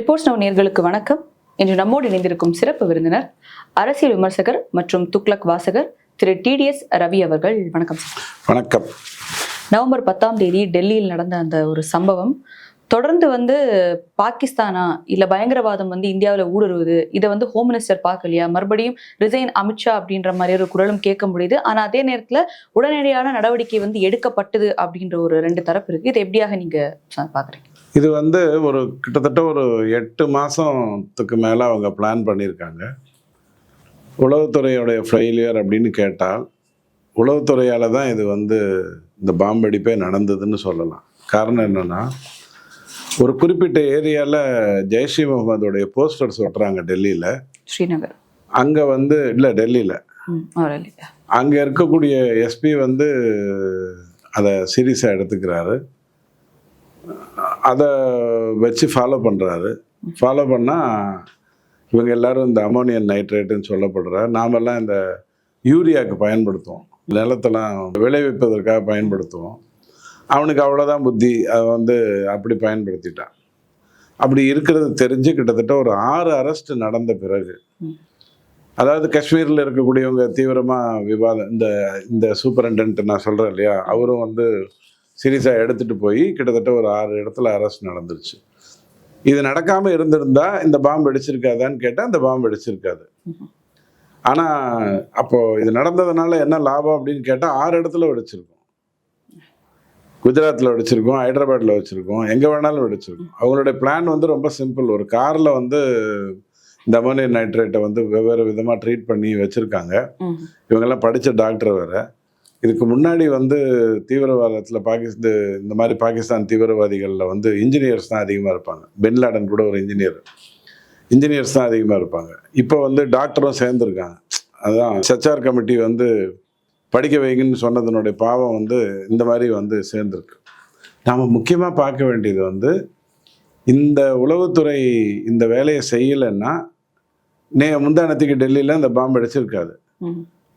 Reports now நேர்களுக்கு வணக்கம். இன்று நம்மோடு இணைந்திருக்கும் சிறப்பு விருந்தினர் அரசியல் விமர்சகர் மற்றும் துக்ளக் வாசகர் திரு டிடிஎஸ் ரவி அவர்கள். வணக்கம் வணக்கம். நவம்பர் பத்தாம் தேதி டெல்லியில் நடந்த அந்த ஒரு சம்பவம் தொடர்ந்து வந்து பாகிஸ்தானா இல்ல பயங்கரவாதம் வந்து இந்தியாவில் ஊடுருவுது. இதை வந்து ஹோம் மினிஸ்டர் பார்க்கலையா மறுபடியும் ரிசைன் அமித்ஷா அப்படின்ற மாதிரி ஒரு குரலும் கேட்க முடியுது. ஆனா அதே நேரத்துல உடனடியான நடவடிக்கை வந்து எடுக்கப்பட்டது அப்படின்ற ஒரு ரெண்டு தரப்பு இருக்கு. இதை எப்படியாக நீங்க பாக்குறீங்க இது வந்து ஒரு கிட்டத்தட்ட ஒரு எட்டு மாதத்துக்கு மேலே அவங்க பிளான் பண்ணியிருக்காங்க. உளவுத்துறையோடைய ஃபெயிலியர் அப்படின்னு கேட்டால் உளவுத்துறையால் தான் இது வந்து இந்த பாம்பு வெடிப்பே நடந்ததுன்னு சொல்லலாம். காரணம் என்னென்னா ஒரு குறிப்பிட்ட ஏரியாவில் ஜெய்ஷி முகமதுடைய போஸ்டர்ஸ் ஒட்டுறாங்க டெல்லியில். ஸ்ரீநகர். அங்கே வந்து இல்லை டெல்லியில். அங்கே இருக்கக்கூடிய எஸ்பி வந்து அதை சீரியஸாக எடுத்துக்கிறாரு. அதை வச்சு ஃபாலோ பண்ணுறாரு ஃபாலோ பண்ணால் இவங்க எல்லாரும் இந்த அமோனியம் நைட்ரேட்டுன்னு சொல்லப்படுற நாமெல்லாம் இந்த யூரியாவுக்கு பயன்படுத்துவோம். நிலத்தெல்லாம் விளைவிப்பதற்காக பயன்படுத்துவோம். அவனுக்கு அவ்வளோதான் புத்தி. அதை வந்து அப்படி பயன்படுத்திட்டான். அப்படி இருக்கிறது தெரிஞ்சு கிட்டத்தட்ட ஒரு ஆறு அரெஸ்ட் நடந்த பிறகு. அதாவது காஷ்மீரில் இருக்கக்கூடியவங்க தீவிரமாக விவாதம் இந்த இந்த சூப்பரண்டன்ட் நான் சொல்கிறேன் இல்லையா? அவரும் வந்து சீரியஸாக எடுத்துகிட்டு போய் கிட்டத்தட்ட ஒரு ஆறு இடத்துல அரெஸ்ட் நடந்துருச்சு. இது நடக்காமல் இருந்திருந்தா இந்த பாம்பு வெடிச்சிருக்காதான்னு கேட்டால் இந்த பாம்பு வெடிச்சிருக்காது. ஆனால் அப்போது இது நடந்ததுனால என்ன லாபம் அப்படின்னு கேட்டால் ஆறு இடத்துல வெடிச்சிருக்கும். குஜராத்தில் வெடிச்சிருக்கோம் ஹைதராபாத்தில் வச்சுருக்கோம் எங்கே வேணாலும் வெடிச்சிருக்கும். அவங்களுடைய பிளான் வந்து ரொம்ப சிம்பிள் ஒரு காரில் வந்து இந்த அமோனியம் நைட்ரேட்டை வந்து வெவ்வேறு விதமாக ட்ரீட் பண்ணி வச்சுருக்காங்க. இவங்கெல்லாம் படித்த டாக்டர் வேற. இதுக்கு முன்னாடி வந்து தீவிரவாதத்தில் பாகிஸ்தான் இந்த மாதிரி பாகிஸ்தான் தீவிரவாதிகளில் வந்து இன்ஜினியர்ஸ் தான் அதிகமாக இருப்பாங்க. பென் லாடன் கூட ஒரு இன்ஜினியர் இன்ஜினியர்ஸ் தான் அதிகமாக இருப்பாங்க. இப்போ வந்து டாக்டரும் சேர்ந்துருக்காங்க. அதுதான் சச்சார் கமிட்டி வந்து படிக்க வைங்கன்னு சொன்னதனுடைய பாவம் வந்து இந்த மாதிரி வந்து சேர்ந்துருக்கு. நாம் முக்கியமாக பார்க்க வேண்டியது வந்து இந்த உளவுத்துறை இந்த வேலையை செய்யலைன்னா நே முந்தானத்துக்கு டெல்லியில் இந்த பாம்பு அடிச்சிருக்காது.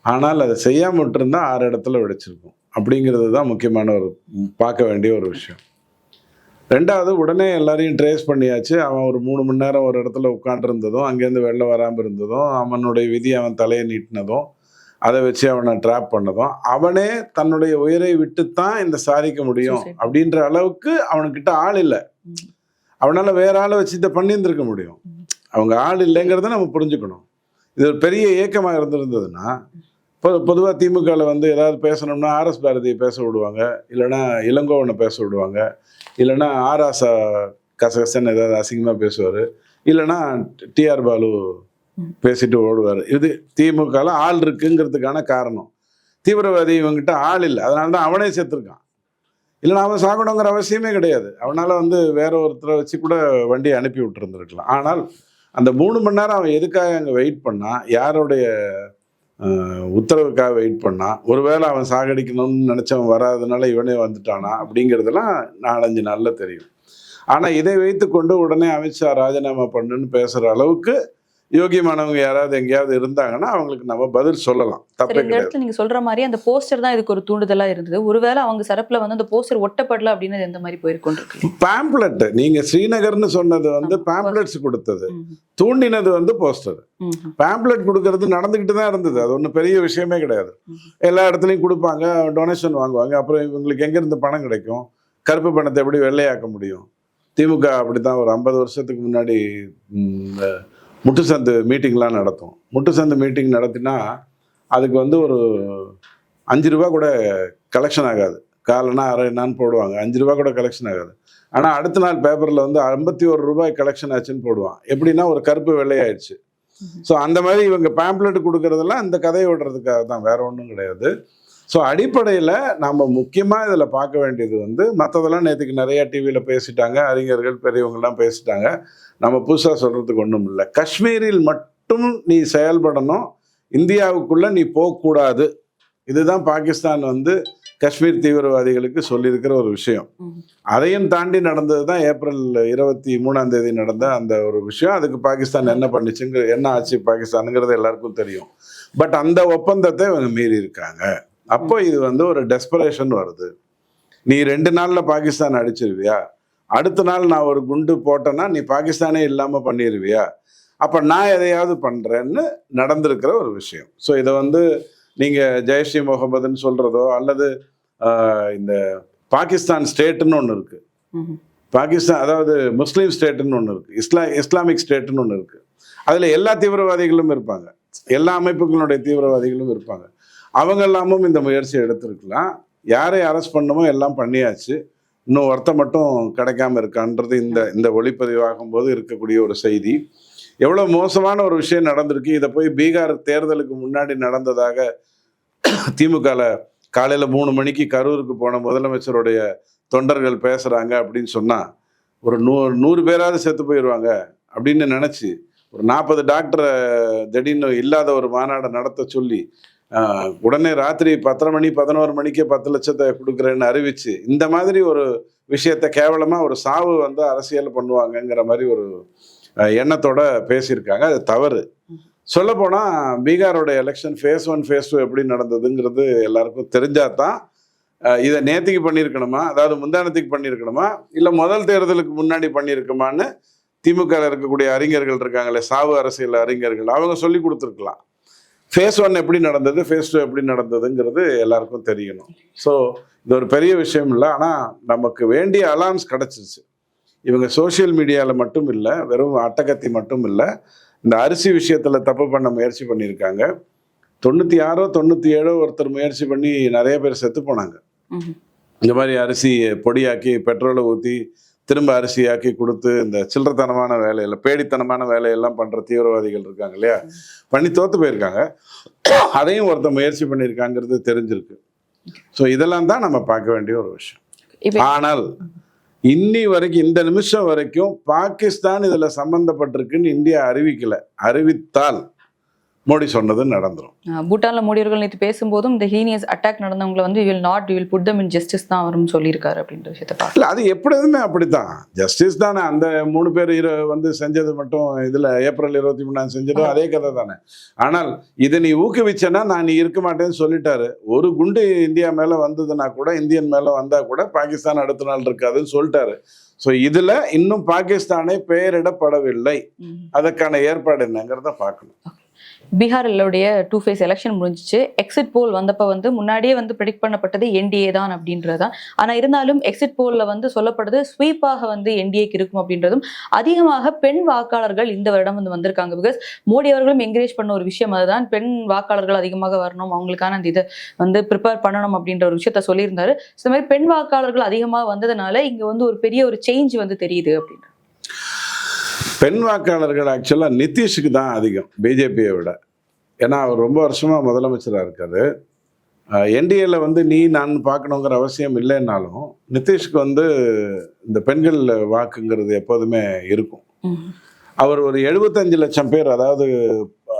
ஆனால் அதை செய்யாம விட்டுருந்தா ஆறு இடத்துல வெடிச்சிருக்கும் அப்படிங்கிறது தான் முக்கியமான ஒரு பார்க்க வேண்டிய ஒரு விஷயம் ரெண்டாவது உடனே எல்லாரையும் ட்ரேஸ் பண்ணியாச்சு அவன் ஒரு மூணு மணி நேரம் ஒரு இடத்துல உட்காண்டிருந்ததும் அங்கேருந்து வெளில வராமல் இருந்ததும் அவனுடைய விதி அவன் தலையை நீட்டினதும் அதை வச்சு அவனை ட்ராப் பண்ணதும் அவனே தன்னுடைய உயிரை விட்டுத்தான் இந்த சாதிக்க முடியும். அப்படின்ற அளவுக்கு அவனுக்கிட்ட ஆள் இல்லை. அவனால வேற ஆளை வச்சு இதை பண்ணியிருந்திருக்க முடியும். அவங்க ஆள் இல்லைங்கிறத நம்ம புரிஞ்சுக்கணும் இது ஒரு பெரிய இயக்கமாக இருந்திருந்ததுன்னா பொ பொதுவாக திமுகவில் வந்து ஏதாவது பேசணும்னா ஆர்எஸ் பாரதியை பேச விடுவாங்க. இல்லைன்னா இளங்கோவனை பேச விடுவாங்க. இல்லைன்னா ஆராசா கசகசன்னு ஏதாவது அசிங்கமாக பேசுவார். இல்லைன்னா டிஆர் பாலு. பேசிட்டு ஓடுவார். இது திமுகவில் ஆள் இருக்குங்கிறதுக்கான காரணம். தீவிரவாதி இவங்ககிட்ட ஆள் இல்லை. அதனால தான் அவனே செத்துருக்கான். இல்லைன்னா அவன் சாகணுங்கிற அவசியமே கிடையாது. அவனால் வந்து வேற ஒருத்தரை வச்சு கூட வண்டியை அனுப்பி விட்டுருந்துருக்கலாம். ஆனால் அந்த மூணு மணி நேரம் அவன் எதுக்காக அங்கே வெயிட் பண்ணான் யாருடைய உத்தரவுக்காக வெயிட் பண்ணான் ஒருவேளை அவன் சாகடிக்கணும்னு நினச்சவன் வராதனால இவனே வந்துட்டானா அப்படிங்கிறதெல்லாம் நாலஞ்சு நாளில் தெரியும். ஆனால் இதை வைத்துக்கொண்டு உடனே அமித்ஷா ராஜினாமா பண்ணுன்னு பேசுகிற அளவுக்கு யோகியமானவங்க யாராவது எங்கேயாவது இருந்தாங்கன்னா அவங்களுக்கு நம்ம பதில் சொல்லலாம். தப்பே இந்த இடத்துல நீங்க சொல்ற மாதிரி அந்த போஸ்டர் தான் இதுக்கு ஒரு தூண்டுதலா இருந்தது. ஒருவேளை அவங்க சரப்புல வந்து அந்த போஸ்டர் ஒட்டப்படல அப்படின்னு எந்த மாதிரி போயிருக்கொண்டிருக்கு பேம்ப்ளெட் நீங்க ஸ்ரீநகர்னு சொன்னது வந்து பேம்ப்ளெட்ஸ் கொடுத்தது. தூண்டினது வந்து போஸ்டர் பேம்ப்ளெட் கொடுக்கறது நடந்துக்கிட்டு தான் இருந்தது. அது ஒன்றும் பெரிய விஷயமே கிடையாது. எல்லா இடத்துலையும் கொடுப்பாங்க டொனேஷன் வாங்குவாங்க. அப்புறம் இவங்களுக்கு எங்கேருந்து பணம் கிடைக்கும்? கருப்பு பணத்தை எப்படி வெள்ளையாக்க முடியும்? திமுக அப்படி தான் ஒரு ஐம்பது வருஷத்துக்கு முன்னாடி முட்டுசந்து மீட்டிங்லாம் நடத்தும். முட்டுசந்து மீட்டிங் நடத்தினா அதுக்கு வந்து ஒரு அஞ்சு ரூபா கூட கலெக்ஷன் ஆகாது. காலனா அரைனான்னு போடுவாங்க. அஞ்சு ரூபா கூட கலெக்ஷன் ஆகாது. ஆனால் அடுத்த நாள் பேப்பரில் வந்து ஐம்பத்தி ஒரு ரூபாய் கலெக்ஷன் ஆச்சுன்னு போடுவான். எப்படின்னா ஒரு கருப்பு வெள்ளையாயிடுச்சு. ஸோ அந்த மாதிரி இவங்க பேம்ப்ளெட் கொடுக்கறதெல்லாம் இந்த கதையை விடுறதுக்காக தான் வேற ஒன்றும் கிடையாது. ஸோ அடிப்படையில் நம்ம முக்கியமாக இதில் பார்க்க வேண்டியது வந்து மற்றதெல்லாம் நேற்றுக்கு நிறைய டிவியில் பேசிட்டாங்க அறிஞர்கள் பெரியவங்கெல்லாம் பேசிட்டாங்க. நம்ம புதுசாக சொல்கிறதுக்கு ஒன்றும் இல்லை. காஷ்மீரில் மட்டும் நீ செயல்படணும் இந்தியாவுக்குள்ளே நீ போகக்கூடாது. இதுதான் பாகிஸ்தான் வந்து காஷ்மீர் தீவிரவாதிகளுக்கு சொல்லியிருக்கிற ஒரு விஷயம். அதையும் தாண்டி நடந்தது தான் ஏப்ரல் இருபத்தி மூணாம் தேதி நடந்த அந்த ஒரு விஷயம். அதுக்கு பாகிஸ்தான் என்ன பண்ணுச்சுங்க என்ன ஆச்சு பாகிஸ்தானுங்கிறது எல்லாருக்கும் தெரியும். பட் அந்த ஒப்பந்தத்தை இவங்க மீறி இருக்காங்க அப்போ இது வந்து ஒரு டெஸ்பரேஷன் வருது. நீ ரெண்டு நாள்ல பாகிஸ்தான் அடிச்சிருவியா? அடுத்த நாள் நான் ஒரு குண்டு போட்டேன்னா நீ பாகிஸ்தானே இல்லாமல் பண்ணிடுவியா அப்போ நான் எதையாவது பண்ணுறேன்னு நடந்திருக்கிற ஒரு விஷயம். ஸோ இதை வந்து நீங்கள் ஜெயஸ்ரீ முகமதுன்னு சொல்கிறதோ அல்லது இந்த பாகிஸ்தான் ஸ்டேட்டுன்னு ஒன்று இருக்குது. பாகிஸ்தான் அதாவது முஸ்லீம் ஸ்டேட்டுன்னு ஒன்று இருக்குது இஸ்லா இஸ்லாமிக் ஸ்டேட்டுன்னு ஒன்று இருக்குது அதில் எல்லா தீவிரவாதிகளும் இருப்பாங்க. எல்லா அமைப்புகளுடைய தீவிரவாதிகளும் இருப்பாங்க. அவங்க எல்லாமும் இந்த முயற்சி எடுத்திருக்கலாம். யாரை அரெஸ்ட் பண்ணுமோ எல்லாம் பண்ணியாச்சு. இன்னும் ஒருத்த மட்டும் கிடைக்காம இருக்கான்றது இந்த இந்த ஒளிப்பதிவாகும் போது இருக்கக்கூடிய ஒரு செய்தி. எவ்வளோ மோசமான ஒரு விஷயம் நடந்திருக்கு. இதை போய் பீகார் தேர்தலுக்கு முன்னாடி நடந்ததாக திமுகவில் காலையில் மூணு மணிக்கு கரூருக்கு போன முதலமைச்சருடைய தொண்டர்கள் பேசுகிறாங்க அப்படின்னு சொன்னால் ஒரு நூ நூறு பேராவது செத்து போயிடுவாங்க அப்படின்னு நினச்சி ஒரு நாற்பது டாக்டரை திடீர்னு இல்லாத ஒரு மாநாடை நடத்த சொல்லி உடனே ராத்திரி பத்தரை மணி பதினோரு மணிக்கே பத்து லட்சத்தை கொடுக்குறேன்னு அறிவிச்சு இந்த மாதிரி ஒரு விஷயத்த கேவலமாக ஒரு சாவு வந்து அரசியல் பண்ணுவாங்கங்கிற மாதிரி ஒரு எண்ணத்தோட பேசியிருக்காங்க. அது தவறு. சொல்லப்போனால் பீகாரோட election phase one phase two எப்படி நடந்ததுங்கிறது எல்லாருக்கும் தெரிஞ்சாதான் இதை நேத்திக்கு பண்ணியிருக்கணுமா? அதாவது முந்தானத்துக்கு பண்ணியிருக்கணுமா? இல்லை முதல் தேர்தலுக்கு முன்னாடி பண்ணியிருக்குமான்னு திமுக இருக்கக்கூடிய அறிஞர்கள் இருக்காங்களே சாவு அரசியல் அறிஞர்கள் அவங்க சொல்லி கொடுத்துருக்கலாம். ஃபேஸ் ஒன் எப்படி நடந்தது? ஃபேஸ் டூ எப்படி நடந்ததுங்கிறது எல்லாருக்கும் தெரியணும். ஸோ இது ஒரு பெரிய விஷயம் இல்லை. ஆனால் நமக்கு வேண்டிய அலார்ம்ஸ் கிடச்சிருச்சு இவங்க சோஷியல் மீடியாவில் மட்டும் இல்லை வெறும் அட்டகத்தி மட்டும் இல்லை இந்த அரிசி விஷயத்தில் தப்பு பண்ண முயற்சி பண்ணியிருக்காங்க. தொண்ணூற்றி ஆறோ தொண்ணூற்றி ஏழோ ஒருத்தர் முயற்சி பண்ணி நிறைய பேர் செத்து போனாங்க. இந்த மாதிரி அரிசி பொடியாக்கி பெட்ரோலை ஊற்றி திரும்ப அரிசியாக்கி கொடுத்து இந்த சில்லறத்தனமான வேலையில் பேடித்தனமான வேலையெல்லாம் பண்ணுற தீவிரவாதிகள் இருக்காங்க இல்லையா? பண்ணி தோத்து போயிருக்காங்க. அதையும் ஒருத்தர் முயற்சி பண்ணியிருக்காங்கிறது தெரிஞ்சிருக்கு. ஸோ இதெல்லாம் தான் நம்ம பார்க்க வேண்டிய ஒரு விஷயம். ஆனால் இன்னி வரைக்கும் இந்த நிமிஷம் வரைக்கும் பாகிஸ்தான் இதுல சம்பந்தப்பட்டிருக்குன்னு இந்தியா அறிவிக்கல. அறிவித்தால் மோடி சொன்னது நடந்துரும். அஹ் பூட்டான்ல மோடி அவர்கள் நேற்று பேசும்போதும் இந்த ஹீனியஸ் அட்டாக் நடந்தவங்களை வந்து will not will put them in justice தான் வரும்னு சொல்லியிருக்காரு அப்படின்ற விஷயத்தை இல்ல அது எப்படிதுமே அப்படித்தான். ஜஸ்டிஸ் தானே அந்த மூணு பேர் வந்து செஞ்சது மட்டும் இதுல ஏப்ரல் இருபத்தி மூணாம் செஞ்சதும் அதே கதை தானே. ஆனால் இதை நீ ஊக்குவிச்சேன்னா நான் நீ இருக்க மாட்டேன்னு சொல்லிட்டாரு. ஒரு குண்டு இந்தியா மேல வந்ததுன்னா கூட இந்தியன் மேல வந்தா கூட பாகிஸ்தான் அடுத்த நாள் இருக்காதுன்னு சொல்லிட்டாரு. ஸோ இதுல இன்னும் பாகிஸ்தானே பெயரிடப்படவில்லை. அதற்கான ஏற்பாடு என்னங்கிறத பார்க்கணும். பீகாரிலுடைய டூ ஃபேஸ் எலெக்ஷன் முடிஞ்சிச்சு. எக்ஸிட் போல் வந்தப்போ வந்து முன்னாடியே வந்து ப்ரெடிக்ட் பண்ணப்பட்டது என்டிஏ தான் அப்படின்றதுதான். ஆனால் இருந்தாலும் எக்ஸிட் போலில் வந்து சொல்லப்படுது ஸ்வீப்பாக வந்து என்டிஏக்கு இருக்கும் அப்படின்றதும். அதிகமாக பெண் வாக்காளர்கள் இந்த வருடம் வந்து வந்திருக்காங்க. பிகாஸ் மோடி அவர்களும் என்கரேஜ் பண்ண ஒரு விஷயம் அதுதான். பெண் வாக்காளர்கள் அதிகமாக வரணும். அவங்களுக்கான அந்த இதை வந்து ப்ரிப்பேர் பண்ணணும் அப்படின்ற ஒரு விஷயத்த சொல்லியிருந்தாரு. மாதிரி பெண் வாக்காளர்கள் அதிகமாக வந்ததுனால இங்க வந்து ஒரு பெரிய ஒரு சேஞ்ச் வந்து தெரியுது அப்படின்னு பெண் வாக்காளர்கள் ஆக்சுவலாக நிதிஷுக்கு தான் அதிகம் பிஜேபியை விட. ஏன்னா அவர் ரொம்ப வருஷமாக முதலமைச்சராக இருக்காரு. என்டிஏல வந்து நீ நான் பார்க்கணுங்கிற அவசியம் இல்லைன்னாலும் நிதிஷ்க்கு வந்து இந்த பெண்கள் வாக்குங்கிறது எப்போதுமே இருக்கும். அவர் ஒரு எழுபத்தஞ்சு லட்சம் பேர் அதாவது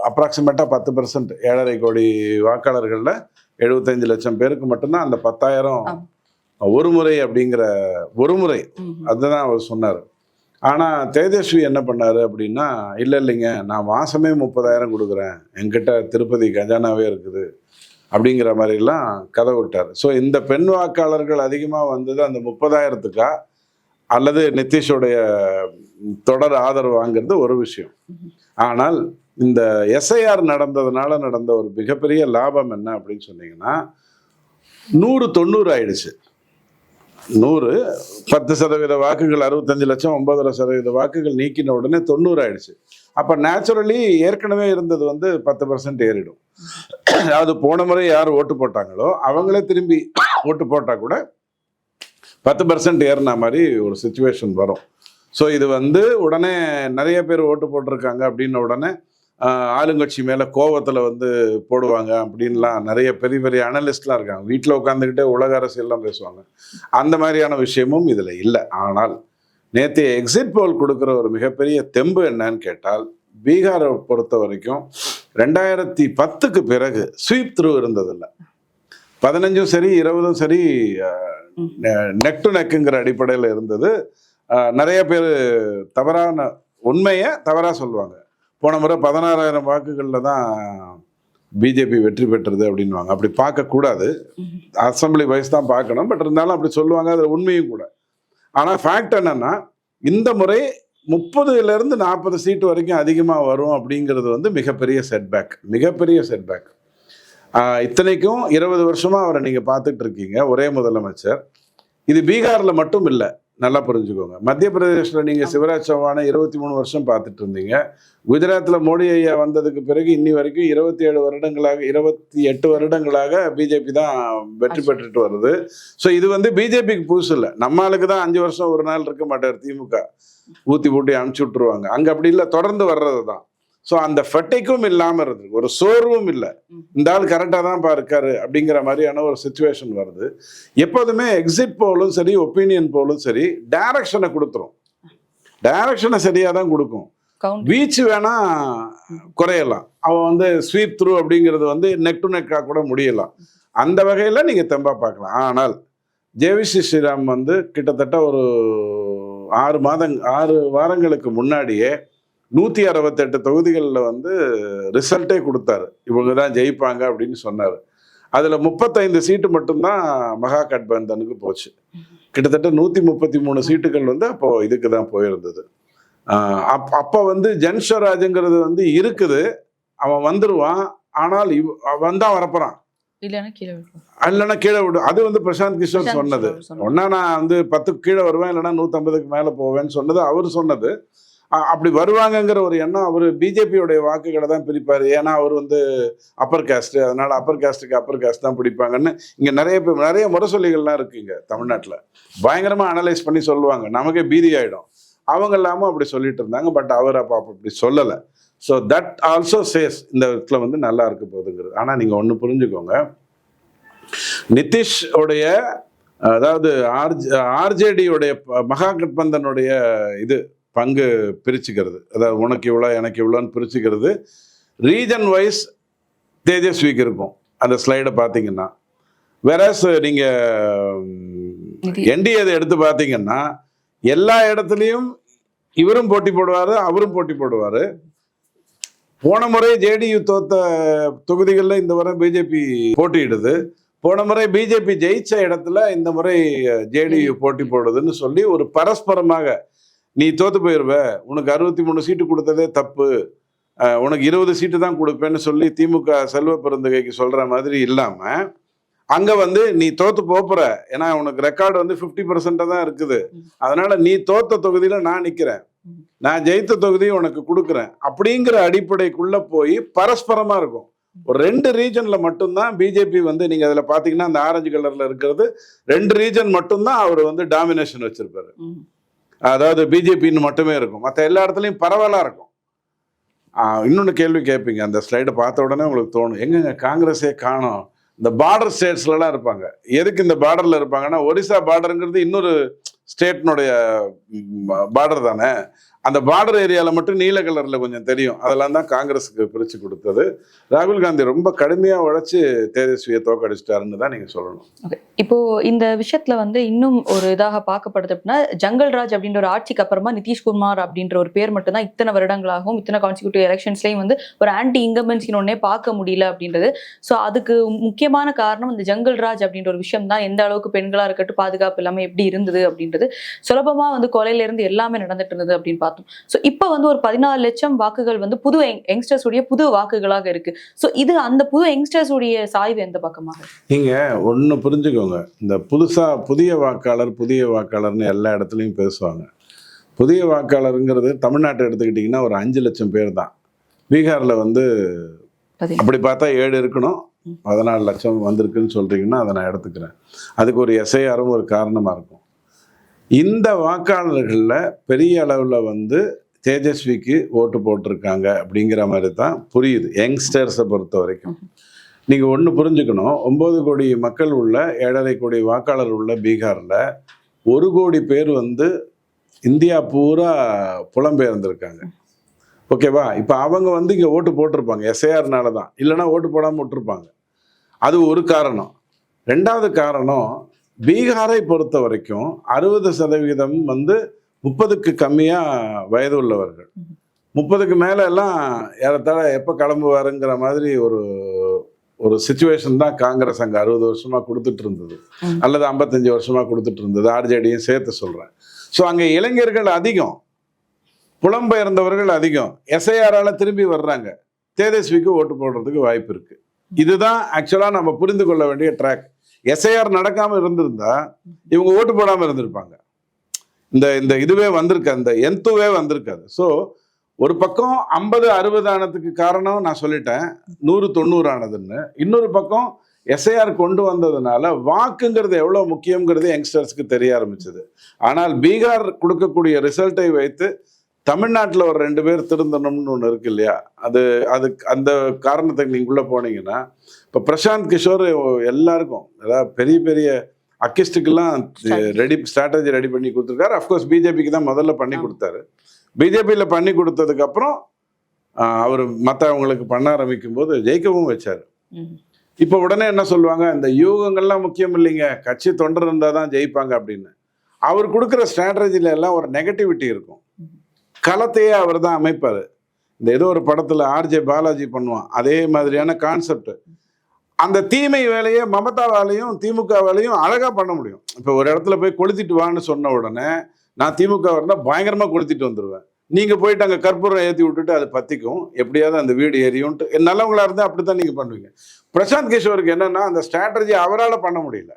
அப்ராக்சிமேட்டாக பத்து பர்சன்ட் ஏழரை கோடி வாக்காளர்களில் எழுபத்தஞ்சு லட்சம் பேருக்கு மட்டும்தான் அந்த பத்தாயிரம். ஒரு முறை அப்படிங்கிற ஒரு முறை. அதுதான் அவர் சொன்னார். ஆனால் தேஜஸ்வி என்ன பண்ணார் அப்படின்னா இல்லை இல்லைங்க நான் மாதமே முப்பதாயிரம் கொடுக்குறேன். என்கிட்ட திருப்பதி கஜானாவே இருக்குது. அப்படிங்கிற மாதிரிலாம் கதை விட்டார். ஸோ இந்த பெண் வாக்காளர்கள் அதிகமாக வந்தது அந்த முப்பதாயிரத்துக்கா? அல்லது நிதிஷோடைய தொடர் ஆதரவு வாங்கிறது ஒரு விஷயம். ஆனால் இந்த எஸ்ஐஆர் நடந்ததுனால நடந்த ஒரு மிகப்பெரிய லாபம் என்ன அப்படின்னு சொன்னீங்கன்னா நூறு தொண்ணூறு ஆயிடுச்சு. நூறு. பத்து சதவீத வாக்குகள் அறுபத்தஞ்சு லட்சம் ஒன்பதரை சதவீத வாக்குகள் நீக்கின உடனே தொண்ணூறு ஆயிடுச்சு. அப்போ நேச்சுரலி ஏற்கனவே இருந்தது வந்து பத்து பர்சன்ட் ஏறிடும். அதாவது போன முறை யார் ஓட்டு போட்டாங்களோ அவங்களே திரும்பி ஓட்டு போட்டால் கூட பத்து பர்சன்ட் ஏறின மாதிரி ஒரு சுச்சுவேஷன் வரும். ஸோ இது வந்து உடனே நிறைய பேர் ஓட்டு போட்டிருக்காங்க அப்படின்ன உடனே ஆளுங்கட்சி மேலே கோவத்தில் வந்து போடுவாங்க அப்படின்லாம் நிறைய பெரிய பெரிய அனலிஸ்ட்லாம் இருக்காங்க. வீட்டில் உட்காந்துக்கிட்டே உலக அரசியல்லாம் பேசுவாங்க. அந்த மாதிரியான விஷயமும் இதில் இல்லை. ஆனால் நேற்றைய எக்ஸிட் போல் கொடுக்குற ஒரு மிகப்பெரிய தெம்பு என்னன்னு கேட்டால் பீகாரை பொறுத்த வரைக்கும் ரெண்டாயிரத்தி பத்துக்கு பிறகு ஸ்வீப் த்ரூ இருந்ததில்லை. பதினஞ்சும் சரி இருபதும் சரி நெக் டு நெக்குங்கிற அடிப்படையில் இருந்தது. நிறைய பேர் தவறான உண்மையை தவறாக சொல்லுவாங்க. போன முறை பதினாறாயிரம் வாக்குகளில் தான் பிஜேபி வெற்றி பெற்றது அப்படின்வாங்க அப்படி பார்க்கக்கூடாது அசம்பிளி வைஸ் தான் பார்க்கணும். பட் இருந்தாலும் அப்படி சொல்லுவாங்க. அது உண்மையும் கூட. ஆனால் ஃபேக்ட் என்னன்னா இந்த முறை முப்பதுலேருந்து நாற்பது சீட்டு வரைக்கும் அதிகமாக வரும் அப்படிங்கிறது வந்து மிகப்பெரிய செட்பேக் மிகப்பெரிய செட்பேக் இத்தனைக்கும் இருபது வருஷமாக அவரை நீங்கள் பார்த்துட்டு இருக்கீங்க. ஒரே முதலமைச்சர். இது பீகாரில் மட்டும் இல்லை. நல்லா புரிஞ்சுக்கோங்க. மத்திய பிரதேசில் நீங்க சிவராஜ் சௌகானை இருபத்தி மூணு வருஷம் பார்த்துட்டு இருந்தீங்க குஜராத்ல மோடி ஐயா வந்ததுக்கு பிறகு இன்னி வரைக்கும் இருபத்தி ஏழு வருடங்களாக இருபத்தி எட்டு வருடங்களாக பிஜேபி தான் வெற்றி பெற்றுட்டு வருது. ஸோ இது வந்து பிஜேபிக்கு புதுசு இல்லை. நம்ம ஆளுக்கு தான் அஞ்சு வருஷம் ஒரு நாள் இருக்க மாட்டார் திமுக. ஊத்தி பூட்டி அனுப்பிச்சு விட்டுருவாங்க. அங்க அப்படி இல்லை தொடர்ந்து வர்றது தான் ஸோ அந்த ஃபெட்டைக்கும் இல்லாம இருந்திருக்கு ஒரு சோர்வும் இல்லை. இந்த ஆள் கரெக்டாக தான் பா இருக்காரு அப்படிங்கிற மாதிரியான ஒரு சுச்சுவேஷன் வருது. எப்போதுமே எக்ஸிட் போலும் சரி ஒப்பீனியன் போலும் சரி டைரக்ஷனை கொடுத்துரும். டைரக்ஷனை சரியாக தான் கொடுக்கும். வீச்சு வேணா குறையலாம். அவன் வந்து ஸ்வீப் த்ரூ அப்படிங்கிறது வந்து நெக் டு நெக்காக கூட முடியலாம். அந்த வகையில் நீங்கள் தெம்பா பார்க்கலாம். ஆனால் ஜேவிசி ஸ்ரீராம் வந்து கிட்டத்தட்ட ஒரு ஆறு மாதங் ஆறு வாரங்களுக்கு முன்னாடியே நூற்றி அறுபத்தெட்டு தொகுதிகளில் வந்து ரிசல்ட்டே கொடுத்தாரு. இவங்க தான் ஜெயிப்பாங்க அப்படின்னு சொன்னார். அதில் முப்பத்தைந்து சீட்டு மட்டும்தான் மகா கட்பந்தனுக்கு போச்சு. கிட்டத்தட்ட நூற்றி முப்பத்தி மூணு சீட்டுகள் வந்து அப்போ இதுக்கு தான் போயிருந்தது அப் அப்போ வந்து ஜன்ஸ்வராஜுங்கிறது வந்து இருக்குது. அவன் வந்துருவான். ஆனால் இவ் வந்தா வரப்போறான். இல்லைன்னா கீழே விழுவோம். இல்லைன்னா கீழே விடு அது வந்து பிரசாந்த் கிஷோர் சொன்னது. ஒன்னா நான் வந்து பத்துக்கு கீழே வருவேன் இல்லைன்னா நூற்றம்பதுக்கு மேலே போவேன்னு சொன்னது அவர் சொன்னது. அப்படி வருவாங்கங்கிற ஒரு எண்ணம் அவர் பிஜேபியோடைய வாக்குகளை தான் பிரிப்பார். ஏன்னா அவர் வந்து அப்பர் காஸ்ட் அதனால் அப்பர் காஸ்ட்டுக்கு அப்பர் காஸ்ட் தான் பிடிப்பாங்கன்னு இங்கே நிறைய பேர் நிறைய முரசொலிகள்லாம் இருக்குங்க தமிழ்நாட்டில். பயங்கரமாக அனலைஸ் பண்ணி சொல்லுவாங்க. நமக்கே பீதி ஆகிடும் அவங்க இல்லாமல் அப்படி சொல்லிட்டு இருந்தாங்க. பட் அவர் அப்போ அப்படி சொல்லலை. ஸோ தட் ஆல்சோ சேஸ் இந்த இடத்துல வந்து நல்லா இருக்க போகுதுங்கிறது. ஆனால் நீங்கள் ஒன்று புரிஞ்சுக்கோங்க. நிதிஷ் உடைய அதாவது ஆர்ஜ் ஆர்ஜேடியுடைய மகா கட்பந்தனுடைய இது பங்கு பிரிச்சுக்கிறது. அதாவது உனக்கு இவ்வளோ எனக்கு இவ்வளோன்னு பிரிச்சுக்கிறது. ரீஜன் வைஸ் தேஜஸ்விக்கு இருக்கும் அந்த ஸ்லைடை பார்த்தீங்கன்னா. வெரஸ் நீங்கள் நிதி. என்டிஏ எடுத்து பார்த்தீங்கன்னா எல்லா இடத்துலையும் இவரும் போட்டி போடுவார் அவரும் போட்டி போடுவார். போன முறை ஜேடியு தோத்த தொகுதிகளில் இந்த முறை பிஜேபி போட்டியிடுது. போன முறை பிஜேபி ஜெயிச்ச இடத்துல இந்த முறை ஜேடியு போட்டி போடுதுன்னு சொல்லி ஒரு பரஸ்பரமாக நீ தோத்து போயிருவ. உனக்கு அறுபத்தி மூணு சீட்டு கொடுத்ததே தப்பு. உனக்கு இருபது சீட்டு தான் கொடுப்பேன்னு சொல்லி திமுக செல்வ பெருந்தகைக்கு சொல்ற மாதிரி இல்லாம அங்க வந்து நீ தோத்து போப்புற. ஏன்னா உனக்கு ரெக்கார்டு வந்து ஃபிஃப்டி பர்சன்டா தான் இருக்குது. அதனால நீ தோத்த தொகுதியில நான் நிக்கிறேன். நான் ஜெயித்த தொகுதியை உனக்கு கொடுக்குறேன். அப்படிங்கிற அடிப்படைக்குள்ள போய் பரஸ்பரமா இருக்கும். ஒரு ரெண்டு ரீஜன்ல மட்டும்தான் பிஜேபி வந்து நீங்க அதுல பாத்தீங்கன்னா அந்த ஆரஞ்சு கலர்ல இருக்கிறது ரெண்டு ரீஜன் மட்டும்தான் அவர் வந்து டாமினேஷன் வச்சிருப்பாரு. அதாவது பிஜேபின்னு மட்டுமே இருக்கும். மற்ற எல்லா இடத்துலையும் பரவலாக இருக்கும். இன்னொன்று கேள்வி கேட்பீங்க அந்த ஸ்லைடை பார்த்த உடனே உங்களுக்கு தோணும். எங்கெங்க காங்கிரஸே காணும். இந்த பார்டர் ஸ்டேட்ஸ்லலாம் இருப்பாங்க. எதுக்கு இந்த பார்டரில் இருப்பாங்கன்னா ஒரிசா பார்டருங்கிறது இன்னொரு ஸ்டேட்னுடைய பார்டர் தானே. அந்த பார்டர் ஏரியாவில் மட்டும் நீல கலரில் கொஞ்சம் தெரியும். அதெல்லாம் தான் காங்கிரஸுக்கு பிரித்து கொடுத்தது. ராகுல் காந்தி ரொம்ப கடுமையாக உழைச்சி தேஜஸ்வியை தோக்கடிச்சிட்டாருன்னு தான் நீங்கள் சொல்லணும். ஓகே இப்போ இந்த விஷயத்தில் வந்து இன்னும் ஒரு இதாக பார்க்கப்படுது அப்படின்னா ஜங்கல்ராஜ் அப்படின்ற ஒரு ஆட்சிக்கு அப்புறமா நிதிஷ்குமார் அப்படின்ற ஒரு பேர் மட்டும்தான் இத்தனை வருடங்களாகவும் இத்தனை கான்சிக்யூட்டிவ் எலெக்ஷன்ஸ்லேயும் வந்து ஒரு ஆன்டி இன்கம்பன்சின்னு ஒன்றே பார்க்க முடியல அப்படின்றது. ஸோ அதுக்கு முக்கியமான காரணம் இந்த ஜங்கல்ராஜ் அப்படின்ற ஒரு விஷயம் தான். எந்த அளவுக்கு பெண்களாக இருக்கட்டும் பாதுகாப்பு இல்லாமல் எப்படி இருந்தது அப்படின்றது. சுலபமாக வந்து கொலையிலேருந்து எல்லாமே நடந்துட்டு இருந்தது அப்படின்னு பார்த்தோம் ஸோ இப்போ வந்து ஒரு பதினாலு லட்சம் வாக்குகள் வந்து புது யங்ஸ்டர்ஸ் உடைய புது வாக்குகளாக இருக்கு. ஸோ இது அந்த புது யங்ஸ்டர்ஸ் உடைய சாய்வு எந்த பக்கமாக? நீங்கள் ஒன்று புரிஞ்சுக்கோங்க. இந்த புதுசாக புதிய வாக்காளர் புதிய வாக்காளர்னு எல்லா இடத்துலையும் பேசுவாங்க. புதிய வாக்காளருங்கிறது தமிழ்நாட்டை எடுத்துக்கிட்டிங்கன்னா ஒரு அஞ்சு லட்சம் பேர் தான். பீகாரில் வந்து. அப்படி பார்த்தா ஏழு இருக்கணும். பதினாலு லட்சம் வந்திருக்குன்னு சொல்கிறீங்கன்னா அதை நான் எடுத்துக்கிறேன். அதுக்கு ஒரு எஸ்ஐஆரும் ஒரு காரணமாக இருக்கும். இந்த வாக்காளர்களில் பெரிய அளவில் வந்து தேஜஸ்விக்கு ஓட்டு போட்டிருக்காங்க அப்படிங்கிற மாதிரி தான் புரியுது. யங்ஸ்டர்ஸை பொறுத்த வரைக்கும். நீங்கள் ஒன்று புரிஞ்சுக்கணும். ஒம்பது கோடி மக்கள் உள்ள ஏழரை கோடி வாக்காளர் உள்ள பீகாரில் ஒரு கோடி பேர் வந்து இந்தியா பூரா புலம்பெயர்ந்திருக்காங்க. ஓகேவா? இப்போ அவங்க வந்து இங்கே ஓட்டு போட்டிருப்பாங்க. எஸ்ஐஆர்னால தான் இல்லைன்னா ஓட்டு போடாமல் விட்டுருப்பாங்க. அது ஒரு காரணம். ரெண்டாவது காரணம் பீகாரை பொறுத்த வரைக்கும் அறுபது சதவிகிதம் வந்து முப்பதுக்கு கம்மியாக வயது உள்ளவர்கள். முப்பதுக்கு மேலே எல்லாம் ஏறத்தாழ எப்போ கிளம்புவாருங்கிற மாதிரி ஒரு ஒரு சுச்சுவேஷன் தான் காங்கிரஸ் அங்கே அறுபது வருஷமா கொடுத்துட்டு இருந்தது. அல்லது ஐம்பத்தஞ்சு வருஷமா கொடுத்துட்டு இருந்தது. ஆர்ஜேடியும் சேர்த்து சொல்றேன். ஸோ அங்கே இளைஞர்கள் அதிகம். புலம்பெயர்ந்தவர்கள் அதிகம். எஸ்ஐஆரால திரும்பி வர்றாங்க. தேஜஸ்விக்கு ஓட்டு போடுறதுக்கு வாய்ப்பு இருக்கு. இதுதான் ஆக்சுவலா நம்ம புரிந்து கொள்ள வேண்டிய ட்ராக் எஸ்ஐஆர் நடக்காமல் இருந்திருந்தா இவங்க ஓட்டு போடாமல் இருந்திருப்பாங்க. இந்த இந்த இதுவே வந்திருக்காது இந்த எந்தவே வந்திருக்காது. ஸோ ஒரு பக்கம் ஐம்பது அறுபது ஆனதுக்கு காரணம் நான் சொல்லிட்டேன். நூறு தொண்ணூறு ஆனதுன்னு. இன்னொரு பக்கம் எஸ்ஐஆர் கொண்டு வந்ததுனால வாக்குங்கிறது எவ்வளோ முக்கியங்கிறது யங்ஸ்டர்ஸ்க்கு தெரிய ஆரம்பிச்சது. ஆனால் பீகார் கொடுக்கக்கூடிய ரிசல்ட்டை வைத்து தமிழ்நாட்டில் ஒரு ரெண்டு பேர் திருந்தணும்னு ஒன்று இருக்கு இல்லையா? அது அதுக்கு அந்த காரணத்துக்கு நீங்கள் உள்ளே போனீங்கன்னா இப்போ பிரசாந்த் கிஷோர் எல்லாருக்கும் அதாவது பெரிய பெரிய அக்கிஸ்டுக்கெல்லாம் ரெடி ஸ்ட்ராட்டஜி ரெடி பண்ணி கொடுத்துருக்காரு. அஃப்கோர்ஸ் பிஜேபிக்கு தான் முதல்ல பண்ணி. கொடுத்தாரு. பிஜேபியில் பண்ணி கொடுத்ததுக்கப்புறம் அவர் மற்றவங்களுக்கு பண்ண ஆரம்பிக்கும் போது ஜெயிக்கவும் வச்சார். இப்போ உடனே என்ன சொல்லுவாங்க? இந்த யூகங்கள்லாம் முக்கியம் இல்லைங்க. கட்சி தொண்டர் இருந்தால் தான் ஜெயிப்பாங்க அப்படின்னு. அவர் கொடுக்குற ஸ்ட்ராட்டஜில எல்லாம் ஒரு நெகட்டிவிட்டி இருக்கும். களத்தையே அவர் தான் அமைப்பார். இந்த ஏதோ ஒரு படத்தில் ஆர்ஜே பாலாஜி பண்ணுவான். அதே மாதிரியான கான்செப்ட் அந்த தீமை வேலையை மமதாவாலையும் திமுகவாலையும் அழகாக பண்ண முடியும். இப்போ ஒரு இடத்துல போய் கொளுத்திட்டு வான்னு சொன்ன உடனே நான் திமுக இருந்தால் பயங்கரமாக கொளுத்திட்டு வந்துடுவேன் நீங்கள் போயிட்டு அங்கே கற்பூரம் ஏற்றி விட்டுட்டு அது பற்றிக்கும் எப்படியாவது அந்த வீடு எரியும்ட்டு. நல்லவங்களாக இருந்தால் அப்படித்தான் நீங்கள் பண்ணுவீங்க. பிரசாந்த் கிஷோருக்கு என்னென்னா அந்த ஸ்ட்ராட்டஜி அவரால் பண்ண முடியல.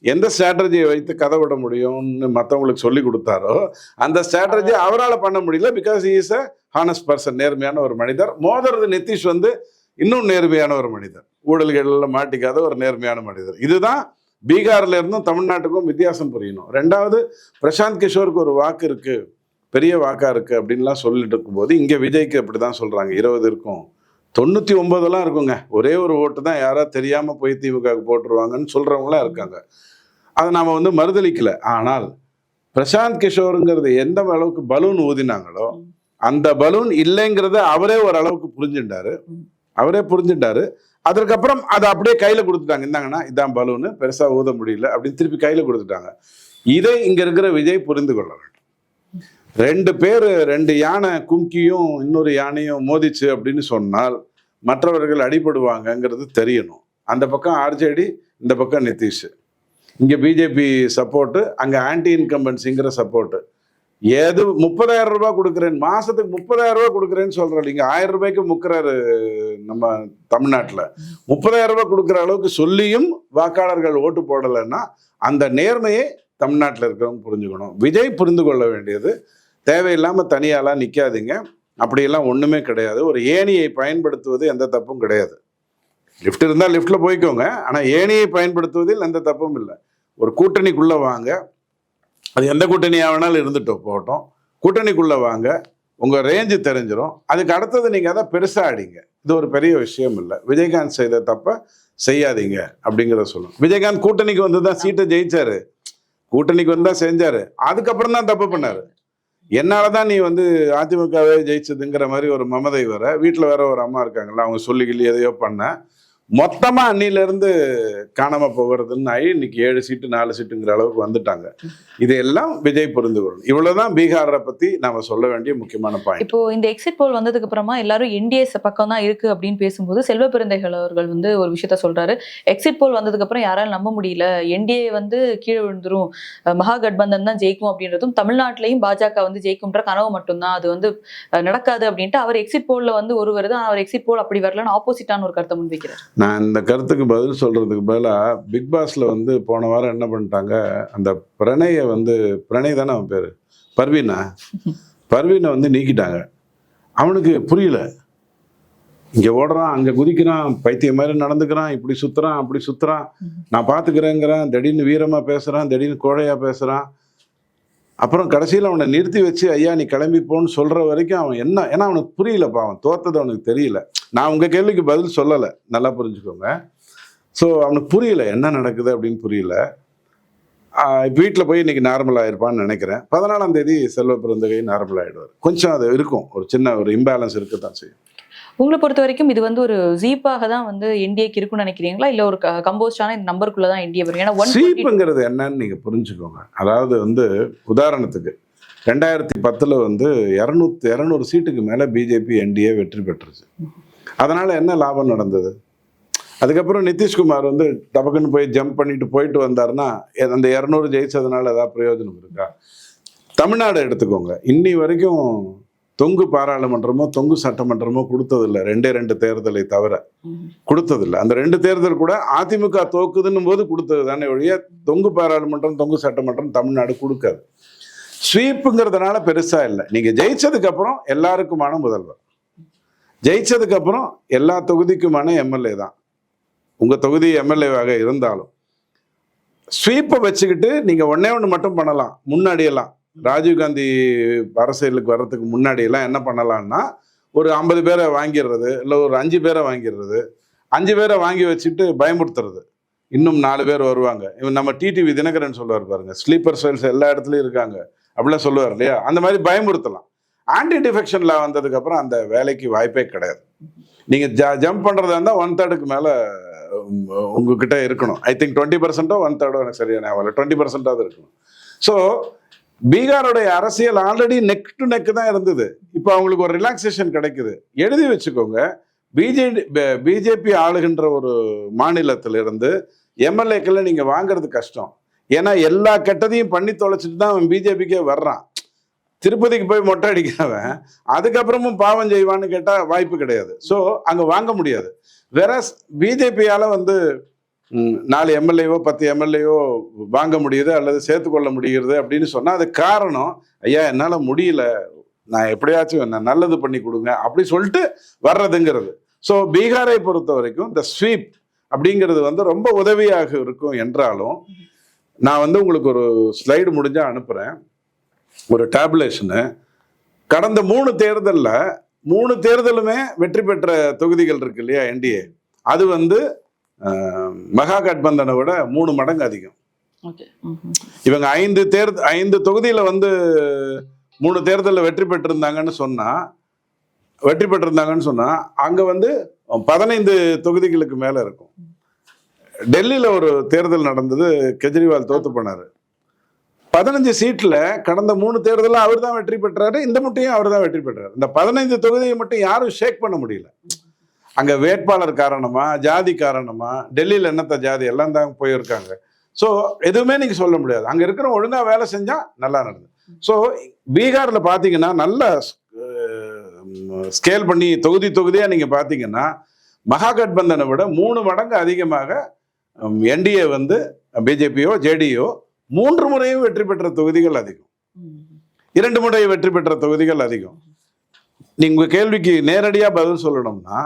எந்த ஸ்ட்ராட்டஜியை வைத்து கதை விட முடியும்னு மற்றவங்களுக்கு சொல்லி கொடுத்தாரோ அந்த ஸ்ட்ராட்டஜி அவரால் பண்ண முடியல because is a honest person நேர்மையான ஒரு மனிதர். மோதறது நிதிஷ் வந்து இன்னும் நேர்மையான ஒரு மனிதர். ஊழல்களில் மாட்டிக்காத ஒரு நேர்மையான மனிதர். இதுதான் பீகார்ல இருந்தும் தமிழ்நாட்டுக்கும் வித்தியாசம் புரியணும். ரெண்டாவது பிரசாந்த் கிஷோருக்கு ஒரு வாக்கு இருக்கு. பெரிய வாக்கா இருக்கு அப்படின்லாம் சொல்லிட்டு இருக்கும்போது இங்கே விஜய்க்கு அப்படிதான் சொல்றாங்க. இருபது இருக்கும். தொண்ணூத்தி ஒன்பதெல்லாம் இருக்குங்க. ஒரே ஒரு ஓட்டு தான் யாராவது தெரியாம போய் திமுகவுக்கு போட்டுருவாங்கன்னு சொல்றவங்களாம் இருக்காங்க. அதை நாம வந்து மறுதளிக்கல. ஆனால் பிரசாந்த் கிஷோருங்கிறது எந்த அளவுக்கு பலூன் ஊதினாங்களோ அந்த பலூன் இல்லைங்கிறத அவரே ஒரு அளவுக்கு புரிஞ்சுட்டாரு. அவரே புரிஞ்சுட்டாரு. அதற்கப்புறம் அதை அப்படியே கையில கொடுத்துட்டாங்க. இந்தாங்கன்னா இதான் பலூனு பெருசா ஊத முடியல அப்படின்னு திருப்பி கையில கொடுத்துட்டாங்க. இதை இங்க இருக்கிற விஜய் புரிந்து கொள்ள வேண்டும். ரெண்டு பேர் ரெண்டு யானை கும்கியும் இன்னொரு யானையும் மோதிச்சு அப்படின்னு சொன்னால் மற்றவர்கள் அடிபடுவாங்கங்கிறது தெரியணும். அந்த பக்கம் ஆர்ஜேடி இந்த பக்கம் நிதிஷ். இங்கே பிஜேபி சப்போர்ட்டு அங்கே ஆன்டி இன்கம்பன்சிங்கிற சப்போர்ட்டு. ஏது முப்பதாயிரம் ரூபாய் கொடுக்குறேன் மாசத்துக்கு முப்பதாயிரம் ரூபாய் கொடுக்குறேன்னு சொல்றாரு. இங்க ஆயிரம் ரூபாய்க்கு முக்கிறாரு நம்ம தமிழ்நாட்டில். முப்பதாயிரம் ரூபாய் கொடுக்குற அளவுக்கு சொல்லியும் வாக்காளர்கள் ஓட்டு போடலைன்னா அந்த நேர்மையை தமிழ்நாட்டில் இருக்கிறவங்க புரிஞ்சுக்கணும். விஜய் புரிந்து கொள்ள வேண்டியது தேவையில்லாமல் தனியாலாம் நிக்காதீங்க. அப்படியெல்லாம் ஒன்றுமே கிடையாது. ஒரு ஏணியை பயன்படுத்துவது எந்த தப்பும் கிடையாது. லிஃப்ட் இருந்தால் லிஃப்ட்டில் போய்க்கோங்க. ஆனால் ஏணியை பயன்படுத்துவதில் எந்த தப்பும் இல்லை. ஒரு கூட்டணிக்குள்ளே வாங்க. அது எந்த கூட்டணியாக வேணாலும் இருந்துட்டு போகட்டும். கூட்டணிக்குள்ளே வாங்க. உங்கள் ரேஞ்சு தெரிஞ்சிடும் அதுக்கு அடுத்தது நீங்கள் அதை பெருசாக ஆடிங்க இது ஒரு பெரிய விஷயம் இல்லை. விஜயகாந்த் செய்த தப்பை செய்யாதீங்க அப்படிங்கிறத சொல்லும் விஜயகாந்த் கூட்டணிக்கு வந்து தான் சீட்டை ஜெயிச்சாரு. கூட்டணிக்கு வந்து தான் செஞ்சார். அதுக்கப்புறம் தான் தப்பு பண்ணார். என்னால் தான் நீ வந்து அதிமுகவே ஜெயிச்சதுங்கிற மாதிரி ஒரு மமதை வர வீட்டில் வேற ஒரு அம்மா இருக்காங்களா அவங்க சொல்லி எதையோ பண்ண. மொத்தமா அன்னில இருந்து காணாம போகிறதுன்னு ஆகி இன்னைக்கு ஏழு சீட்டு நாலு சீட்டுங்கிற அளவுக்கு வந்துட்டாங்க. இதையெல்லாம் விஜய் புரிந்து கொள்ளணும். இவ்வளவுதான் பீகாரை பத்தி நாம சொல்ல வேண்டிய முக்கியமான பாயிண்ட் இப்போ இந்த எக்ஸிட் போல் வந்ததுக்கு அப்புறமா எல்லாரும் என்டிஎஸ் பக்கம் தான் இருக்கு அப்படின்னு பேசும்போது செல்வ பெருந்தைகள் அவர்கள் வந்து ஒரு விஷயத்த சொல்றாரு. எக்ஸிட் போல் வந்ததுக்கு அப்புறம் யாராலும் நம்ப முடியல? என்டிஏ வந்து கீழே விழுந்துரும். மகா கட்பந்தன் தான் ஜெயிக்கும் அப்படின்றதும் தமிழ்நாட்டிலையும் பாஜக வந்து ஜெயிக்கும்ன்ற கனவு மட்டும்தான். அது வந்து நடக்காது அப்படின்ட்டு அவர் எக்ஸிட் போல்ல வந்து ஒரு வருது அவர் எக்ஸிட் போல் அப்படி வரலன்னு ஆப்போசிட்டான ஒரு கருத்தை முன்வைக்கிறார். நான் இந்த கருத்துக்கு பதில் சொல்றதுக்கு பதிலாக பிக் பாஸ்ல வந்து போன வாரம் என்ன பண்ணிட்டாங்க? அந்த பிரணய வந்து பிரணய் தானே அவன் பேரு? பர்வீனா? பர்வீனை வந்து நீக்கிட்டாங்க. அவனுக்கு புரியல. இங்க ஓடுறான் அங்க குதிக்கிறான் பைத்தியம் மாதிரி நடந்துக்கிறான் இப்படி சுத்துறான் அப்படி சுத்துறான். நான் பாத்துக்கிறேங்கிறான் திடீர்னு வீரமா பேசுறான் திடீர்னு கோழையா பேசுறான். அப்புறம் கடைசியில் அவனை நிறுத்தி வச்சு ஐயா நீ கிளம்பி போன்னு வரைக்கும் அவன் என்ன ஏன்னா அவனுக்கு புரியலப்பா அவன் தோத்தது அவனுக்கு தெரியல. நான் உங்கள் கேள்விக்கு பதில் சொல்லலை. நல்லா புரிஞ்சுக்கோங்க. ஸோ அவனுக்கு புரியல என்ன நடக்குது? அப்படின்னு புரியல. வீட்டில் போய் இன்றைக்கி நார்மலாயிருப்பான்னு நினைக்கிறேன். பதினாலாம் தேதி செல்வ பிறந்தகை நார்மல் ஆகிடுவார் கொஞ்சம் அது இருக்கும். ஒரு சின்ன ஒரு இம்பேலன்ஸ் இருக்கத்தான் செய்யும். உங்களை பொறுத்த வரைக்கும் இது வந்து ஒரு ஜீப்பாக தான் வந்து என்டிஏக்கு இருக்குன்னு நினைக்கிறீங்களா? இல்லை ஒரு கம்போஸ்டான இந்த நம்பருக்குள்ள தான் என்டிஏ வரும் ஏன்னா ஒன் சீப்புங்கிறது என்னன்னு நீங்கள் புரிஞ்சுக்கோங்க. அதாவது வந்து உதாரணத்துக்கு ரெண்டாயிரத்தி பத்தில் வந்து இரநூத்தி இரநூறு சீட்டுக்கு மேலே பிஜேபி என்டிஏ வெற்றி பெற்றுச்சு. அதனால் என்ன லாபம் நடந்தது? அதுக்கப்புறம் நிதிஷ்குமார் வந்து டபக்குன்னு போய் ஜம்ப் பண்ணிட்டு போயிட்டு வந்தாருன்னா அந்த இரநூறு ஜெயிச்சதுனால ஏதாவது பிரயோஜனம் இருக்கா? தமிழ்நாடு எடுத்துக்கோங்க. இன்னி வரைக்கும் தொங்கு பாராளுமன்றமோ தொங்கு சட்டமன்றமோ கொடுத்ததில்ல. ரெண்டே ரெண்டு தேர்தலை தவிர கொடுத்ததில்ல. அந்த ரெண்டு தேர்தல் கூட அதிமுக தோக்குதுன்னும் போது கொடுத்தது தானே ஒழிய தொங்கு பாராளுமன்றம் தொங்கு சட்டமன்றம் தமிழ்நாடு கொடுக்காது. ஸ்வீப்புங்கிறதுனால பெருசா இல்லை. நீங்க ஜெயிச்சதுக்கு அப்புறம் எல்லாருக்குமான முதல்வர். ஜெயிச்சதுக்கு அப்புறம் எல்லா தொகுதிக்குமான எம்எல்ஏ தான். உங்க தொகுதி எம்எல்ஏவாக இருந்தாலும் ஸ்வீப்பை வச்சுக்கிட்டு நீங்க ஒண்ணே ஒன்று மட்டும் பண்ணலாம். முன்னாடியெல்லாம் ராஜீவ்காந்தி அரசியலுக்கு வர்றதுக்கு முன்னாடியெல்லாம் என்ன பண்ணலான்னா ஒரு ஐம்பது பேரை வாங்கிடுறது இல்லை ஒரு அஞ்சு பேரை வாங்கிடுறது. அஞ்சு பேரை வாங்கி வச்சுட்டு பயமுறுத்துறது. இன்னும் நாலு பேர் வருவாங்க. இவன் நம்ம டிடிவி தினகரன் சொல்லுவார் பாருங்க ஸ்லீப்பர் செல்ஸ் எல்லா இடத்துலையும் இருக்காங்க. அப்படிலாம் சொல்லுவார் இல்லையா? அந்த மாதிரி பயமுறுத்தலாம். ஆன்டி டிஃபெக்ஷன் லா அந்த வேலைக்கு வாய்ப்பே கிடையாது. நீங்க ஜம்ப் பண்றதா இருந்தால் ஒன் தேர்டுக்கு மேல உங்ககிட்ட இருக்கணும். ஐ திங்க் டுவெண்ட்டி பர்சன்ட்டோ ஒன் தேர்டோ எனக்கு சரியான ஞாபகம் டுவெண்ட்டி பர்சன்டாவது இருக்கணும். ஸோ பீகாரோடைய அரசியல் ஆல்ரெடி நெக் டு நெக் தான் இருந்தது. இப்போ அவங்களுக்கு ஒரு ரிலாக்ஸேஷன் கிடைக்குது. எழுதி வச்சுக்கோங்க. பிஜேடி பிஜேபி ஆளுகின்ற ஒரு மாநிலத்திலிருந்து எம்எல்ஏக்களை நீங்கள் வாங்குறது கஷ்டம். ஏன்னா எல்லா கெட்டதையும் பண்ணி தொலைச்சிட்டு தான் அவன் பிஜேபிக்கே வர்றான். திருப்பதிக்கு போய் மொட்டை அடிக்கிறவன் அதுக்கப்புறமும் பாவம் செய்வான்னு கேட்டால் வாய்ப்பு கிடையாது. ஸோ அங்கே வாங்க முடியாது. வேற பிஜேபியால் வந்து நாலு எம்எல்ஏவோ பத்து எம்எல்ஏவோ வாங்க முடியுது அல்லது சேர்த்துக்கொள்ள முடிகிறது அப்படின்னு சொன்னால் அது காரணம் ஐயா என்னால் முடியல. நான் எப்படியாச்சும் என்ன நல்லது பண்ணி கொடுங்க. அப்படி சொல்லிட்டு வர்றதுங்கிறது. ஸோ பீகாரை பொறுத்த வரைக்கும் இந்த ஸ்வீப் அப்படிங்கிறது வந்து ரொம்ப உதவியாக இருக்கும் என்றாலும் நான் வந்து உங்களுக்கு ஒரு ஸ்லைடு முடிஞ்சா அனுப்புகிறேன் ஒரு டேப்லேஷனு கடந்த மூணு தேர்தலில் மூணு தேர்தலுமே வெற்றி பெற்ற தொகுதிகள் இருக்கு இல்லையா என்டிஏ அது வந்து மகா கட்பந்தனை விட மூணு மடங்கு அதிகம். இவங்க ஐந்து தேர்த ஐந்து தொகுதியில வந்து மூணு தேர்தலில் வெற்றி பெற்றிருந்தாங்கன்னு சொன்னா வெற்றி பெற்றிருந்தாங்கன்னு சொன்னா அங்க வந்து பதினைந்து தொகுதிகளுக்கு மேல இருக்கும். டெல்லியில ஒரு தேர்தல் நடந்தது கெஜ்ரிவால் தோத்து போனாரு. பதினஞ்சு சீட்ல கடந்த மூணு தேர்தலில் அவர் தான் வெற்றி பெற்றாரு இந்த முட்டையும் அவர் தான் வெற்றி பெற்றாரு. இந்த பதினைந்து தொகுதியை மட்டும் யாரும் ஷேக் பண்ண முடியல. அங்கே வேட்பாளர் காரணமாக ஜாதி காரணமாக டெல்லியில் என்னத்த ஜாதி எல்லாம் தான் போயிருக்காங்க. ஸோ எதுவுமே நீங்கள் சொல்ல முடியாது. அங்கே இருக்கிற ஒழுங்காக வேலை செஞ்சால் நல்லா நடந்தது ஸோ பீகாரில் பார்த்தீங்கன்னா நல்ல ஸ்கேல் பண்ணி தொகுதி தொகுதியாக நீங்கள் பார்த்தீங்கன்னா மகாகட்பந்தனை விட மூணு மடங்கு அதிகமாக என்டிஏ வந்து பிஜேபியோ ஜேடியோ மூன்று முறையும் வெற்றி பெற்ற தொகுதிகள் அதிகம். இரண்டு முறை வெற்றி பெற்ற தொகுதிகள் அதிகம். நீங்கள் கேள்விக்கு நேரடியாக பதில் சொல்லணும்னா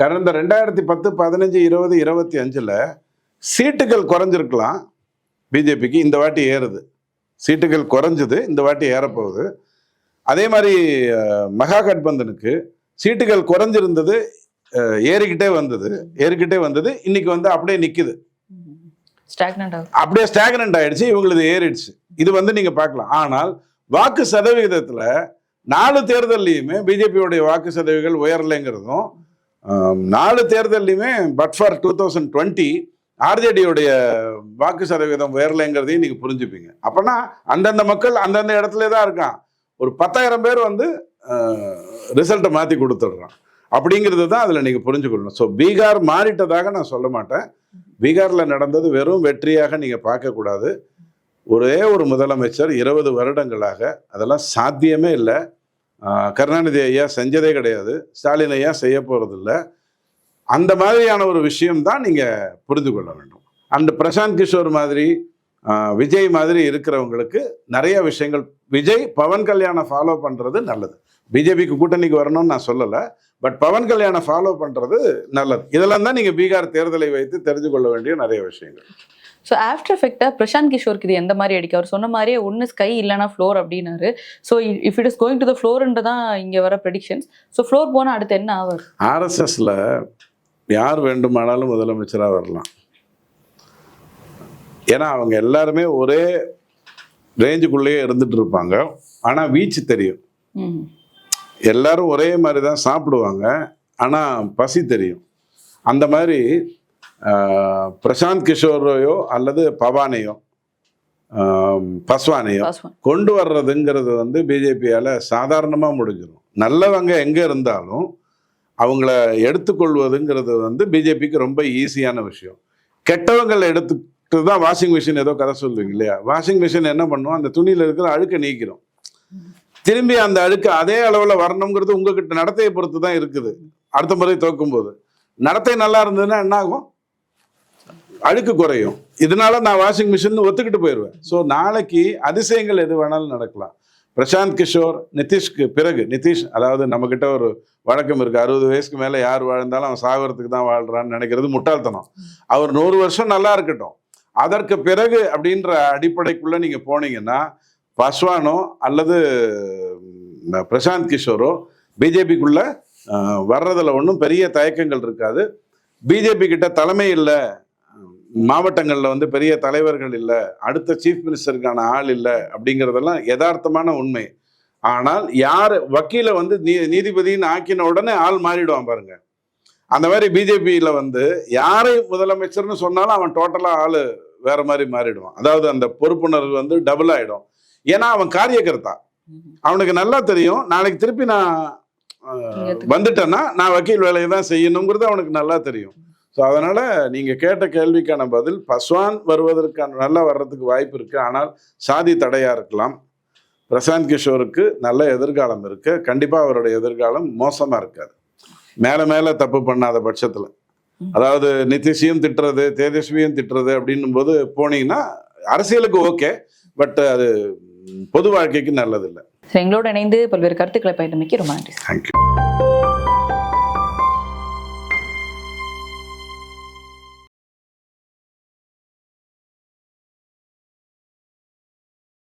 கடந்த ரெண்டாயிரத்தி பத்து பதினஞ்சு இருபது இருபத்தி அஞ்சுல சீட்டுகள் குறைஞ்சிருக்கலாம் பிஜேபிக்கு. இந்த வாட்டி ஏறுது. சீட்டுகள் குறைஞ்சது இந்த வாட்டி ஏறப்போகுது. அதே மாதிரி மகா கட்பந்தனுக்கு சீட்டுகள் குறைஞ்சிருந்தது ஏறிக்கிட்டே வந்தது ஏறிக்கிட்டே வந்தது. இன்னைக்கு வந்து அப்படியே ஆகும் அப்படியே ஸ்டாக்னண்ட் ஆயிடுச்சு இவங்களுக்கு ஏறிடுச்சு. இது வந்து நீங்க பார்க்கலாம். ஆனால் வாக்கு சதவிகிதத்துல நாலு தேர்தல்லையுமே பிஜேபியோடைய வாக்கு சதவீதங்கள் உயரலைங்கிறதும் நாலு தேர்தல்லையுமே but for two thousand twenty ஆர்ஜேடியோடைய வாக்கு சதவீதம் உயரலைங்கிறதையும் நீங்கள் புரிஞ்சுப்பீங்க. அப்போனா அந்தந்த மக்கள் அந்தந்த இடத்துல தான் இருக்கான். ஒரு பத்தாயிரம் பேர் வந்து ரிசல்ட்டை மாற்றி கொடுத்துட்றான். அப்படிங்கிறது தான் அதில் நீங்கள் புரிஞ்சுக்கொள்ளணும். ஸோ பீகார் மாறிட்டதாக நான் சொல்ல மாட்டேன். பீகாரில் நடந்தது வெறும் வெற்றியாக நீங்கள் பார்க்கக்கூடாது. ஒரே ஒரு முதலமைச்சர் இருபது வருடங்களாக அதெல்லாம் சாத்தியமே இல்லை. கருணாநிதி ஐயா செஞ்சதே கிடையாது. ஸ்டாலின் ஐயா செய்ய போகிறதில்ல அந்த மாதிரியான ஒரு விஷயம் தான் நீங்கள் புரிந்து கொள்ள வேண்டும். அண்ட் பிரசாந்த் கிஷோர் மாதிரி விஜய் மாதிரி இருக்கிறவங்களுக்கு நிறைய விஷயங்கள் விஜய் பவன் கல்யாணம் ஃபாலோ பண்ணுறது நல்லது. பிஜேபிக்கு கூட்டணிக்கு வரணும்னு நான் சொல்லலை பட் பவன் கல்யாணம் ஃபாலோ பண்ணுறது நல்லது. இதெல்லாம் தான் நீங்கள் பீகார் தேர்தலை வைத்து தெரிந்து கொள்ள வேண்டிய நிறைய விஷயங்கள். ஸோ ஆஃப்டர் எஃபெக்டா பிரசாந்த் கிஷோருக்கு இது எந்த மாதிரி அடிக்க அவர் சொன்ன மாதிரியே ஒன்று ஸ்கை இல்லைனா ஃப்ளோர் அப்படின்னாரு. So if it is going to the ஃப்ளோர்ன்றது தான் இங்கே வர ப்ரெடிக்ஷன்ஸ் ஸோ ஃப்ளோர் போனால் அடுத்து என்ன ஆவர்? ஆர்எஸ்எஸ்ல யார் வேண்டுமானாலும் முதலமைச்சராக வரலாம். ஏன்னா அவங்க எல்லாருமே ஒரே ரேஞ்சுக்குள்ளேயே இருந்துட்டு இருப்பாங்க. ஆனால் வீச்சு தெரியும். எல்லாரும் ஒரே மாதிரி தான் சாப்பிடுவாங்க. ஆனால் பசி தெரியும். அந்த மாதிரி பிரசாந்த் கிஷோரையோ அல்லது பவானையோ பஸ்வானையோ பாஸ்வான். கொண்டு வர்றதுங்கிறது வந்து பிஜேபியால சாதாரணமாக முடிஞ்சிடும் நல்லவங்க எங்கே இருந்தாலும் அவங்கள எடுத்துக்கொள்வதுங்கிறது வந்து பிஜேபிக்கு ரொம்ப ஈஸியான விஷயம். கெட்டவங்களை எடுத்துட்டு தான் வாஷிங் மிஷின் ஏதோ கதை சொல்லுவீங்க இல்லையா? வாஷிங் மிஷின் என்ன பண்ணும்? அந்த துணியில் இருக்கிற அழுக்கை நீக்கிறோம் திரும்பி அந்த அழுக்கு அதே அளவில் வரணுங்கிறது உங்ககிட்ட நடத்தையை பொறுத்து தான் இருக்குது. அடுத்த முறை தோக்கும்போது. நடத்தை நல்லா இருந்ததுன்னா என்ன ஆகும்? அழுக்கு குறையும். இதனால நான் வாஷிங் மிஷின் ஒத்துக்கிட்டு போயிடுவேன் ஸோ நாளைக்கு அதிசயங்கள் எது வேணாலும் நடக்கலாம். பிரசாந்த் கிஷோர் நிதிஷ்க்கு பிறகு நிதிஷ் அதாவது நம்மக்கிட்ட ஒரு வழக்கம் இருக்குது அறுபது வயசுக்கு மேலே யார் வாழ்ந்தாலும் அவன் சாகரத்துக்கு தான் வாழ்கிறான்னு நினைக்கிறது முட்டாள்தனம். அவர் நூறு வருஷம் நல்லா இருக்கட்டும். அதற்கு பிறகு அப்படின்ற அடிப்படைக்குள்ளே நீங்கள் போனீங்கன்னா பஸ்வானோ அல்லது பிரசாந்த் கிஷோரோ பிஜேபிக்குள்ளே வர்றதில் ஒன்றும் பெரிய தயக்கங்கள் இருக்காது. பிஜேபி கிட்ட தலைமை இல்லை. மாவட்டங்களில் வந்து பெரிய தலைவர்கள் இல்லை அடுத்த சீஃப் மினிஸ்டருக்கான ஆள் இல்லை அப்படிங்கிறதெல்லாம் யதார்த்தமான உண்மை. ஆனால் யார் வக்கீலை வந்து நீ நீதிபதின்னு ஆக்கின உடனே ஆள் மாறிடுவான் பாருங்க. அந்த மாதிரி பிஜேபியில் வந்து யாரை முதலமைச்சர்னு சொன்னாலும் அவன் டோட்டலாக ஆள் வேற மாதிரி மாறிடுவான். அதாவது அந்த பொறுப்புணர்வு வந்து டபுள் ஆயிடும். ஏன்னா அவன் காரியகர்த்தா. அவனுக்கு நல்லா தெரியும். நாளைக்கு திருப்பி நான் வந்துட்டேன்னா நான் வக்கீல் வேலையை தான் செய்யணுங்கிறது அவனுக்கு நல்லா தெரியும். ஸோ அதனால நீங்க கேட்ட கேள்விக்கான பதில் பஸ்வான் வருவதற்கான நல்லா வர்றதுக்கு வாய்ப்பு இருக்கு. ஆனால் சாதி தடையா இருக்கலாம். பிரசாந்த் கிஷோருக்கு நல்ல எதிர்காலம் இருக்கு. கண்டிப்பா அவருடைய எதிர்காலம் மோசமா இருக்காது. மேல மேல தப்பு பண்ணாத பட்சத்துல. அதாவது நிதிஷையும் திட்டுறது தேஜஸ்வியும் திட்டுறது அப்படின்னும் போது போனீங்கன்னா அரசியலுக்கு ஓகே. பட் அது பொது வாழ்க்கைக்கு நல்லதில்லை. எங்களோட இணைந்து பல்வேறு கருத்துக்களை பயிர்ந்தமைக்கு ரொம்ப நன்றி தேங்க்யூ